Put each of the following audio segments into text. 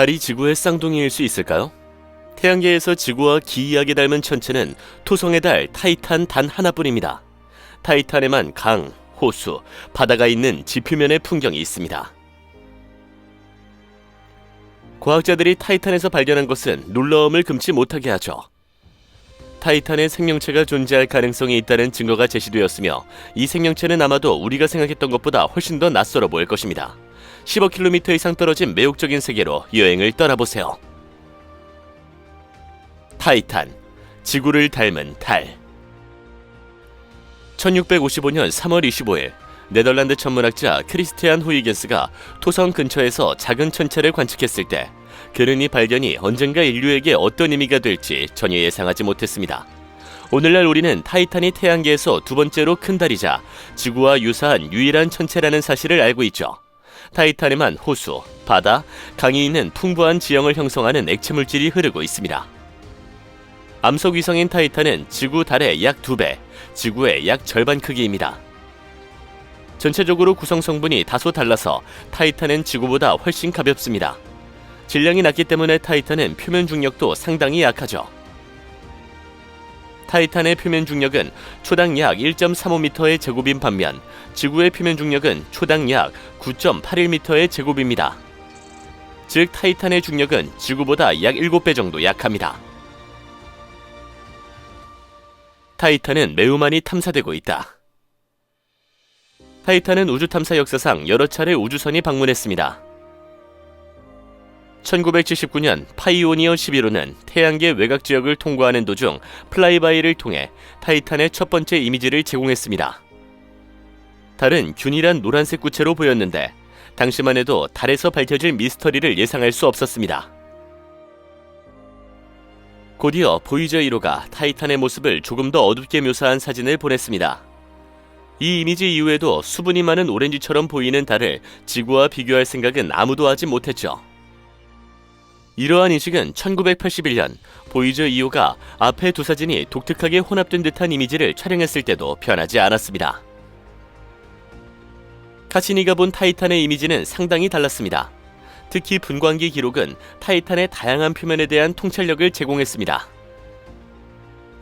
달이 지구의 쌍둥이일 수 있을까요? 태양계에서 지구와 기이하게 닮은 천체는 토성의 달 타이탄 단 하나뿐입니다. 타이탄에만 강, 호수, 바다가 있는 지표면의 풍경이 있습니다. 과학자들이 타이탄에서 발견한 것은 놀라움을 금치 못하게 하죠. 타이탄에 생명체가 존재할 가능성이 있다는 증거가 제시되었으며 이 생명체는 아마도 우리가 생각했던 것보다 훨씬 더 낯설어 보일 것입니다. 15km 이상 떨어진 매혹적인 세계로 여행을 떠나보세요. 타이탄, 지구를 닮은 달. 1655년 3월 25일, 네덜란드 천문학자 크리스티안 후이겐스가 토성 근처에서 작은 천체를 관측했을 때 그는 이 발견이 언젠가 인류에게 어떤 의미가 될지 전혀 예상하지 못했습니다. 오늘날 우리는 타이탄이 태양계에서 두 번째로 큰 달이자 지구와 유사한 유일한 천체라는 사실을 알고 있죠. 타이탄에만 호수, 바다, 강이 있는 풍부한 지형을 형성하는 액체 물질이 흐르고 있습니다. 암석 위성인 타이탄은 지구 달의 약 2배, 지구의 약 절반 크기입니다. 전체적으로 구성 성분이 다소 달라서 타이탄은 지구보다 훨씬 가볍습니다. 질량이 낮기 때문에 타이탄은 표면 중력도 상당히 약하죠. 타이탄의 표면 중력은 초당 약 1.35m의 제곱인 반면 지구의 표면 중력은 초당 약 9.81m의 제곱입니다. 즉 타이탄의 중력은 지구보다 약 7배 정도 약합니다. 타이탄은 매우 많이 탐사되고 있다. 타이탄은 우주 탐사 역사상 여러 차례 우주선이 방문했습니다. 1979년 파이오니어 11호는 태양계 외곽 지역을 통과하는 도중 플라이바이를 통해 타이탄의 첫 번째 이미지를 제공했습니다. 달은 균일한 노란색 구체로 보였는데 당시만 해도 달에서 밝혀질 미스터리를 예상할 수 없었습니다. 곧이어 보이저 1호가 타이탄의 모습을 조금 더 어둡게 묘사한 사진을 보냈습니다. 이 이미지 이후에도 수분이 많은 오렌지처럼 보이는 달을 지구와 비교할 생각은 아무도 하지 못했죠. 이러한 인식은 1981년 보이저 2호가 앞에 두 사진이 독특하게 혼합된 듯한 이미지를 촬영했을 때도 변하지 않았습니다. 카시니가 본 타이탄의 이미지는 상당히 달랐습니다. 특히 분광기 기록은 타이탄의 다양한 표면에 대한 통찰력을 제공했습니다.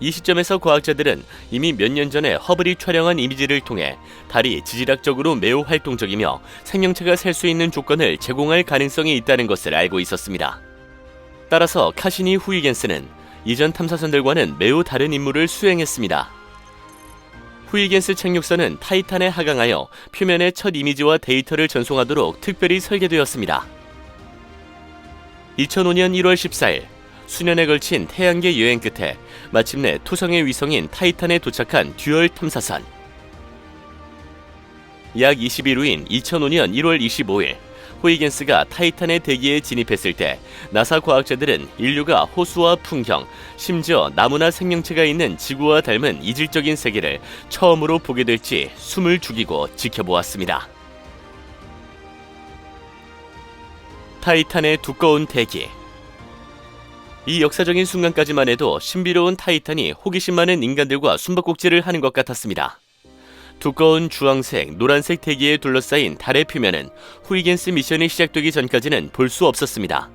이 시점에서 과학자들은 이미 몇 년 전에 허블이 촬영한 이미지를 통해 달이 지질학적으로 매우 활동적이며 생명체가 살 수 있는 조건을 제공할 가능성이 있다는 것을 알고 있었습니다. 따라서 카시니 후이겐스는 이전 탐사선들과는 매우 다른 임무를 수행했습니다. 후이겐스 착륙선은 타이탄에 하강하여 표면의 첫 이미지와 데이터를 전송하도록 특별히 설계되었습니다. 2005년 1월 14일 수년에 걸친 태양계 여행 끝에 마침내 토성의 위성인 타이탄에 도착한 듀얼 탐사선. 약 20일 후인 2005년 1월 25일 호이겐스가 타이탄의 대기에 진입했을 때 나사 과학자들은 인류가 호수와 풍경, 심지어 나무나 생명체가 있는 지구와 닮은 이질적인 세계를 처음으로 보게 될지 숨을 죽이고 지켜보았습니다. 타이탄의 두꺼운 대기. 이 역사적인 순간까지만 해도 신비로운 타이탄이 호기심 많은 인간들과 숨바꼭질을 하는 것 같았습니다. 두꺼운 주황색, 노란색 대기에 둘러싸인 달의 표면은 후이겐스 미션이 시작되기 전까지는 볼 수 없었습니다.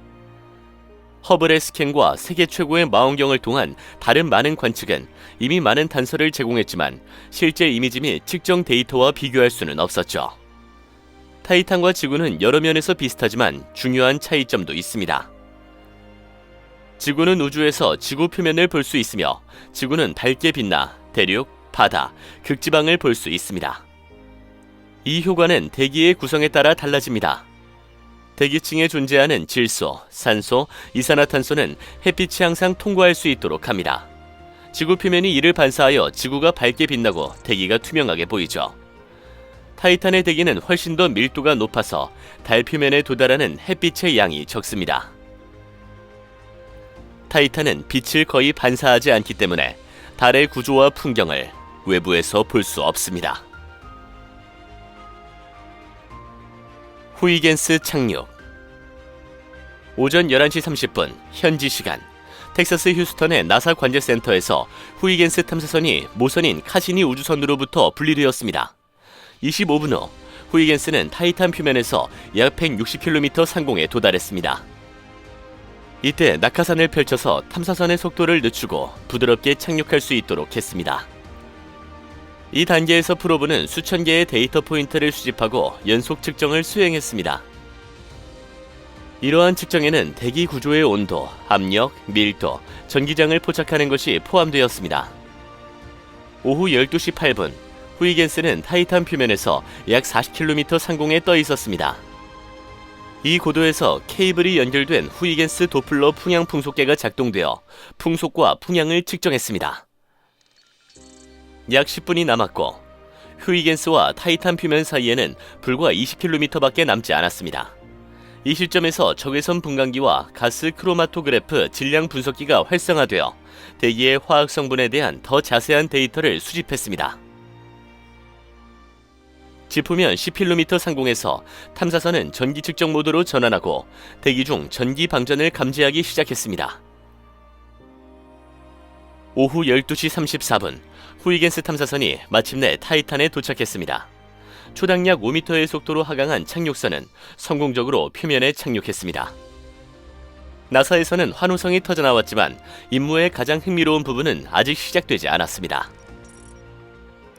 허블의 스캔과 세계 최고의 망원경을 통한 다른 많은 관측은 이미 많은 단서를 제공했지만 실제 이미지 및 측정 데이터와 비교할 수는 없었죠. 타이탄과 지구는 여러 면에서 비슷하지만 중요한 차이점도 있습니다. 지구는 우주에서 지구 표면을 볼 수 있으며 지구는 밝게 빛나 대륙, 바다, 극지방을 볼 수 있습니다. 이 효과는 대기의 구성에 따라 달라집니다. 대기층에 존재하는 질소, 산소, 이산화탄소는 햇빛이 항상 통과할 수 있도록 합니다. 지구 표면이 이를 반사하여 지구가 밝게 빛나고 대기가 투명하게 보이죠. 타이탄의 대기는 훨씬 더 밀도가 높아서 달 표면에 도달하는 햇빛의 양이 적습니다. 타이탄은 빛을 거의 반사하지 않기 때문에 달의 구조와 풍경을 외부에서 볼 수 없습니다. 후이겐스 착륙 오전 11시 30분 현지 시간 텍사스 휴스턴의 나사 관제센터에서 후이겐스 탐사선이 모선인 카시니 우주선으로부터 분리되었습니다. 25분 후 후이겐스는 타이탄 표면에서 약 160km 상공에 도달했습니다. 이때 낙하산을 펼쳐서 탐사선의 속도를 늦추고 부드럽게 착륙할 수 있도록 했습니다. 이 단계에서 프로브는 수천 개의 데이터 포인트를 수집하고 연속 측정을 수행했습니다. 이러한 측정에는 대기 구조의 온도, 압력, 밀도, 전기장을 포착하는 것이 포함되었습니다. 오후 12시 8분, 후이겐스는 타이탄 표면에서 약 40km 상공에 떠 있었습니다. 이 고도에서 케이블이 연결된 후이겐스 도플러 풍향 풍속계가 작동되어 풍속과 풍향을 측정했습니다. 약 10분이 남았고 휴이겐스와 타이탄 표면 사이에는 불과 20km밖에 남지 않았습니다. 이 시점에서 적외선 분광기와 가스 크로마토그래프 질량 분석기가 활성화되어 대기의 화학 성분에 대한 더 자세한 데이터를 수집했습니다. 지표면 10km 상공에서 탐사선은 전기 측정 모드로 전환하고 대기 중 전기 방전을 감지하기 시작했습니다. 오후 12시 34분 후이겐스 탐사선이 마침내 타이탄에 도착했습니다. 초당 약 5m의 속도로 하강한 착륙선은 성공적으로 표면에 착륙했습니다. 나사에서는 환호성이 터져나왔지만 임무의 가장 흥미로운 부분은 아직 시작되지 않았습니다.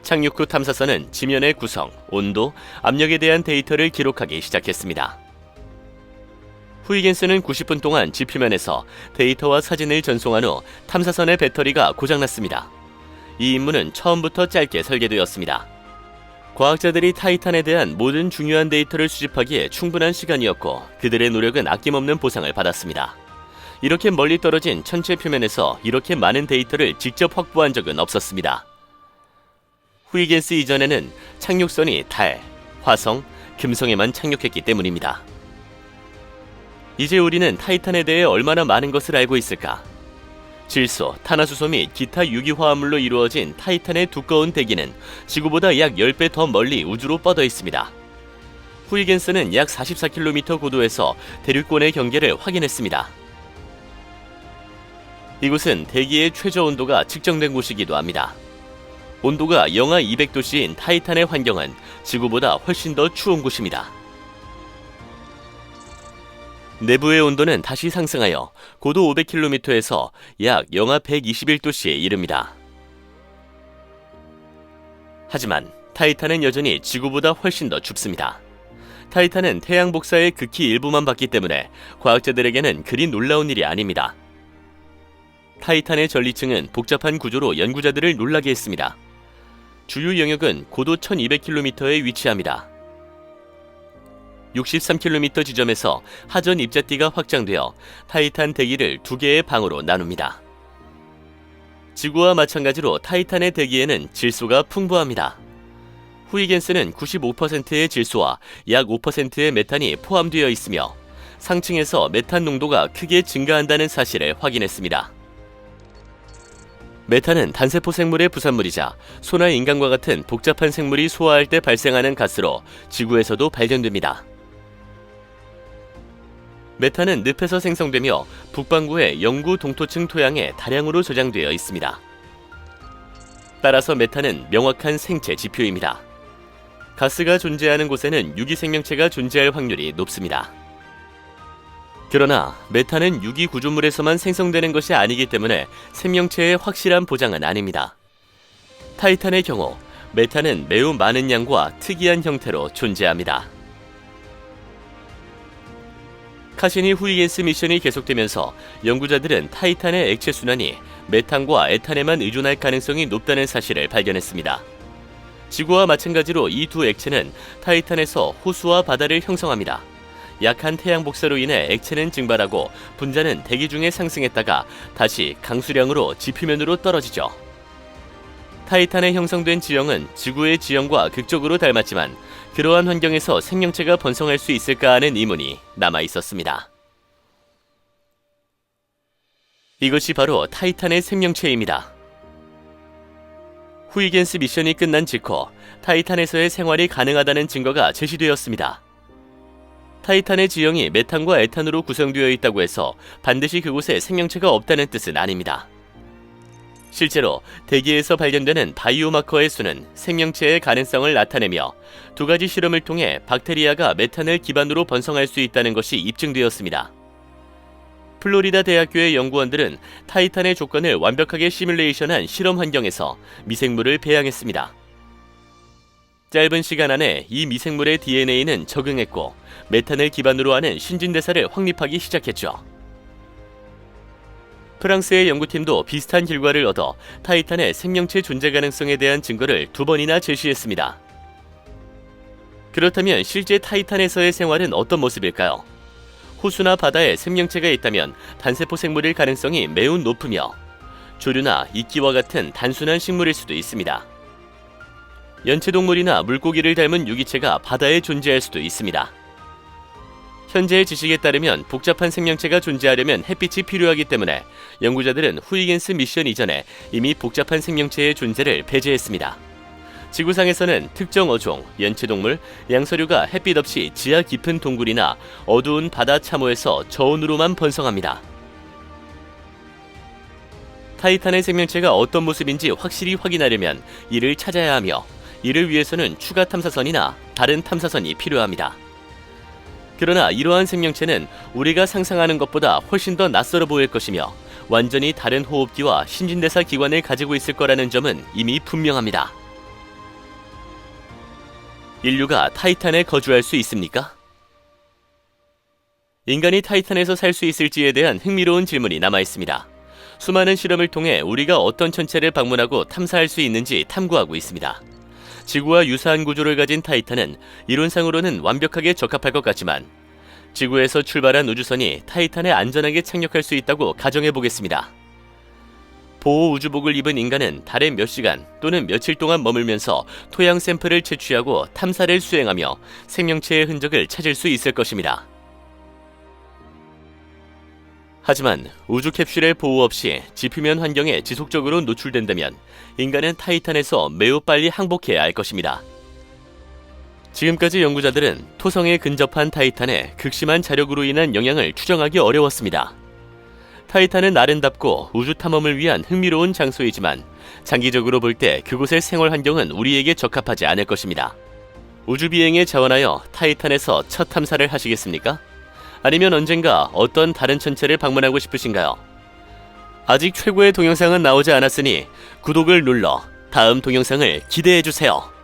착륙 후 탐사선은 지면의 구성, 온도, 압력에 대한 데이터를 기록하기 시작했습니다. 후이겐스는 90분 동안 지표면에서 데이터와 사진을 전송한 후 탐사선의 배터리가 고장났습니다. 이 임무는 처음부터 짧게 설계되었습니다. 과학자들이 타이탄에 대한 모든 중요한 데이터를 수집하기에 충분한 시간이었고 그들의 노력은 아낌없는 보상을 받았습니다. 이렇게 멀리 떨어진 천체 표면에서 이렇게 많은 데이터를 직접 확보한 적은 없었습니다. 후이겐스 이전에는 착륙선이 달, 화성, 금성에만 착륙했기 때문입니다. 이제 우리는 타이탄에 대해 얼마나 많은 것을 알고 있을까? 질소, 탄화수소 및 기타 유기화합물로 이루어진 타이탄의 두꺼운 대기는 지구보다 약 10배 더 멀리 우주로 뻗어 있습니다. 후이겐스는 약 44km 고도에서 대륙권의 경계를 확인했습니다. 이곳은 대기의 최저 온도가 측정된 곳이기도 합니다. 온도가 영하 200도씨인 타이탄의 환경은 지구보다 훨씬 더 추운 곳입니다. 내부의 온도는 다시 상승하여 고도 500km에서 약 영하 121도씨에 이릅니다. 하지만 타이탄은 여전히 지구보다 훨씬 더 춥습니다. 타이탄은 태양 복사의 극히 일부만 받기 때문에 과학자들에게는 그리 놀라운 일이 아닙니다. 타이탄의 전리층은 복잡한 구조로 연구자들을 놀라게 했습니다. 주요 영역은 고도 1200km에 위치합니다. 63km 지점에서 하전 입자띠가 확장되어 타이탄 대기를 두 개의 방으로 나눕니다. 지구와 마찬가지로 타이탄의 대기에는 질소가 풍부합니다. 후이겐스는 95%의 질소와 약 5%의 메탄이 포함되어 있으며 상층에서 메탄 농도가 크게 증가한다는 사실을 확인했습니다. 메탄은 단세포 생물의 부산물이자 소나 인간과 같은 복잡한 생물이 소화할 때 발생하는 가스로 지구에서도 발견됩니다. 메탄은 늪에서 생성되며 북반구의 영구 동토층 토양에 다량으로 저장되어 있습니다. 따라서 메탄은 명확한 생체 지표입니다. 가스가 존재하는 곳에는 유기 생명체가 존재할 확률이 높습니다. 그러나 메탄은 유기 구조물에서만 생성되는 것이 아니기 때문에 생명체의 확실한 보장은 아닙니다. 타이탄의 경우 메탄은 매우 많은 양과 특이한 형태로 존재합니다. 카시니 후이겐스 미션이 계속되면서 연구자들은 타이탄의 액체 순환이 메탄과 에탄에만 의존할 가능성이 높다는 사실을 발견했습니다. 지구와 마찬가지로 이 두 액체는 타이탄에서 호수와 바다를 형성합니다. 약한 태양 복사로 인해 액체는 증발하고 분자는 대기 중에 상승했다가 다시 강수량으로 지표면으로 떨어지죠. 타이탄에 형성된 지형은 지구의 지형과 극적으로 닮았지만 그러한 환경에서 생명체가 번성할 수 있을까 하는 의문이 남아 있었습니다. 이것이 바로 타이탄의 생명체입니다. 후이겐스 미션이 끝난 직후 타이탄에서의 생활이 가능하다는 증거가 제시되었습니다. 타이탄의 지형이 메탄과 에탄으로 구성되어 있다고 해서 반드시 그곳에 생명체가 없다는 뜻은 아닙니다. 실제로 대기에서 발견되는 바이오마커의 수는 생명체의 가능성을 나타내며 두 가지 실험을 통해 박테리아가 메탄을 기반으로 번성할 수 있다는 것이 입증되었습니다. 플로리다 대학교의 연구원들은 타이탄의 조건을 완벽하게 시뮬레이션한 실험 환경에서 미생물을 배양했습니다. 짧은 시간 안에 이 미생물의 DNA는 적응했고 메탄을 기반으로 하는 신진대사를 확립하기 시작했죠. 프랑스의 연구팀도 비슷한 결과를 얻어 타이탄의 생명체 존재 가능성에 대한 증거를 두 번이나 제시했습니다. 그렇다면 실제 타이탄에서의 생활은 어떤 모습일까요? 호수나 바다에 생명체가 있다면 단세포 생물일 가능성이 매우 높으며 조류나 이끼와 같은 단순한 식물일 수도 있습니다. 연체동물이나 물고기를 닮은 유기체가 바다에 존재할 수도 있습니다. 현재의 지식에 따르면 복잡한 생명체가 존재하려면 햇빛이 필요하기 때문에 연구자들은 후이겐스 미션 이전에 이미 복잡한 생명체의 존재를 배제했습니다. 지구상에서는 특정 어종, 연체동물, 양서류가 햇빛 없이 지하 깊은 동굴이나 어두운 바다 참호에서 저온으로만 번성합니다. 타이탄의 생명체가 어떤 모습인지 확실히 확인하려면 이를 찾아야 하며 이를 위해서는 추가 탐사선이나 다른 탐사선이 필요합니다. 그러나 이러한 생명체는 우리가 상상하는 것보다 훨씬 더 낯설어 보일 것이며 완전히 다른 호흡기와 신진대사 기관을 가지고 있을 거라는 점은 이미 분명합니다. 인류가 타이탄에 거주할 수 있습니까? 인간이 타이탄에서 살 수 있을지에 대한 흥미로운 질문이 남아 있습니다. 수많은 실험을 통해 우리가 어떤 천체를 방문하고 탐사할 수 있는지 탐구하고 있습니다. 지구와 유사한 구조를 가진 타이탄은 이론상으로는 완벽하게 적합할 것 같지만 지구에서 출발한 우주선이 타이탄에 안전하게 착륙할 수 있다고 가정해 보겠습니다. 보호 우주복을 입은 인간은 달에 몇 시간 또는 며칠 동안 머물면서 토양 샘플을 채취하고 탐사를 수행하며 생명체의 흔적을 찾을 수 있을 것입니다. 하지만 우주 캡슐의 보호 없이 지표면 환경에 지속적으로 노출된다면 인간은 타이탄에서 매우 빨리 항복해야 할 것입니다. 지금까지 연구자들은 토성에 근접한 타이탄의 극심한 자력으로 인한 영향을 추정하기 어려웠습니다. 타이탄은 아름답고 우주 탐험을 위한 흥미로운 장소이지만 장기적으로 볼 때 그곳의 생활 환경은 우리에게 적합하지 않을 것입니다. 우주 비행에 자원하여 타이탄에서 첫 탐사를 하시겠습니까? 아니면 언젠가 어떤 다른 천체를 방문하고 싶으신가요? 아직 최고의 동영상은 나오지 않았으니 구독을 눌러 다음 동영상을 기대해 주세요.